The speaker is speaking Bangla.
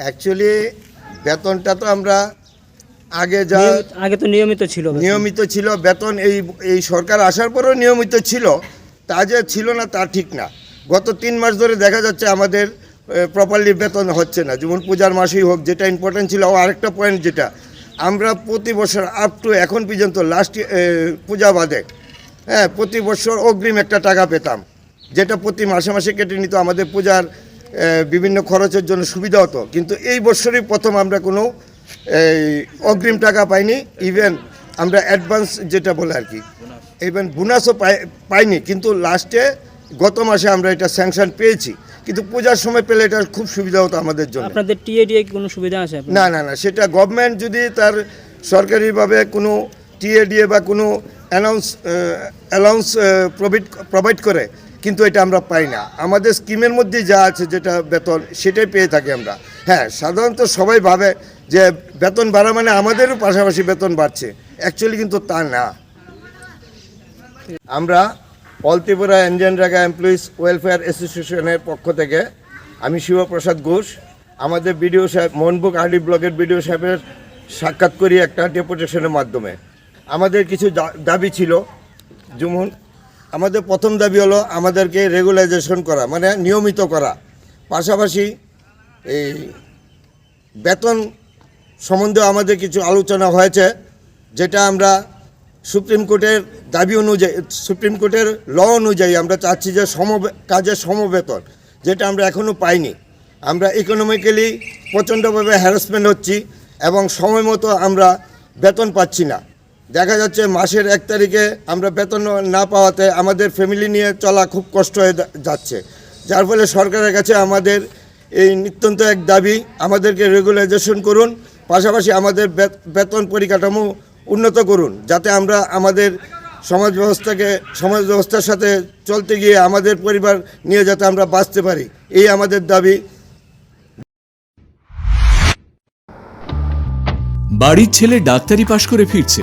অ্যাকচুয়ালি বেতনটা তো আমরা আগে যা আগে তো নিয়মিত ছিল নিয়মিত ছিল বেতন এই এই সরকার আসার পরেও নিয়মিত ছিল তা যে ছিল না তা ঠিক না। গত তিন মাস ধরে দেখা যাচ্ছে আমাদের প্রপারলি বেতন হচ্ছে না। যেমন পূজার মাসেই হোক যেটা ইম্পর্টেন্ট ছিল আরেকটা পয়েন্ট যেটা আমরা প্রতি বছর আপ টু এখন পর্যন্ত লাস্ট পূজা বাদে হ্যাঁ প্রতি বছর অগ্রিম একটা টাকা পেতাম যেটা প্রতি মাসে মাসে কেটে নিত আমাদের পূজার বিভিন্ন খরচের জন্য সুবিধা হতো। কিন্তু এই বছরই প্রথম আমরা কোনো এই অগ্রিম টাকা পাইনি। ইভেন আমরা অ্যাডভান্স যেটা বলে আর কি ইভেন বোনাসও পাই পাইনি। কিন্তু লাস্টে গত মাসে আমরা এটা স্যাংশন পেয়েছি। কিন্তু পূজার সময় পেলে এটা খুব সুবিধা হতো আমাদের জন্য। আপনাদের টিএডিএ কোনো সুবিধা আছে না না না সেটা গভর্নমেন্ট যদি তার সরকারিভাবে কোনো টিএডিএ বা কোনো অ্যানাউন্স অ্যালাউন্স প্রোভাইড প্রোভাইড করে কিন্তু এটা আমরা পাই না। আমাদের স্কিমের মধ্যে যা আছে, যেটা বেতন, সেটাই পেয়ে থাকি আমরা। হ্যাঁ সাধারণত সবাই ভাবে যে বেতন বাড়া মানে আমাদেরও পাশাপাশি বেতন বাড়ছে। অ্যাকচুয়ালি কিন্তু তা না। আমরা all Tripura Indian REGA employees welfare অ্যাসোসিয়েশনের পক্ষ থেকে আমি শিবপ্রসাদ ঘোষ, আমাদের বিডিও সাহেব মোহনবুক আরডি ব্লকের বিডিও সাহেবের সাক্ষাৎ করি একটা ডেপুটেশনের মাধ্যমে। আমাদের কিছু দাবি ছিল। যেমন আমাদের প্রথম দাবি হলো আমাদেরকে রেগুলাইজেশন করা মানে নিয়মিত করা। পাশাপাশি এই বেতন সম্বন্ধে আমাদের কিছু আলোচনা হয়েছে, যেটা আমরা সুপ্রিম কোর্টের দাবি অনুযায়ী, সুপ্রিম কোর্টের ল অনুযায়ী আমরা চাচ্ছি যে সম কাজের সমবেতন, যেটা আমরা এখনও পাইনি। আমরা ইকোনমিক্যালি প্রচণ্ডভাবে হ্যারাসমেন্ট হচ্ছি এবং সময় মতো আমরা বেতন পাচ্ছি না। দেখা যাচ্ছে মাসের এক তারিখে আমরা বেতন না পাওয়াতে আমাদের ফ্যামিলি নিয়ে চলা খুব কষ্ট হয়ে যাচ্ছে। যার ফলে সরকারের কাছে আমাদের এই নিত্যন্ত এক দাবি, আমাদেরকে রেগুলাইজেশন করুন, পাশাপাশি আমাদের বেতন পরিকাঠামো উন্নত করুন, যাতে আমরা আমাদের সমাজ ব্যবস্থাকে, সমাজ ব্যবস্থার সাথে চলতে গিয়ে আমাদের পরিবার নিয়ে যাতে আমরা বাঁচতে পারি, এই আমাদের দাবি। বাড়ির ছেলে ডাক্তারি পাশ করে ফিরছে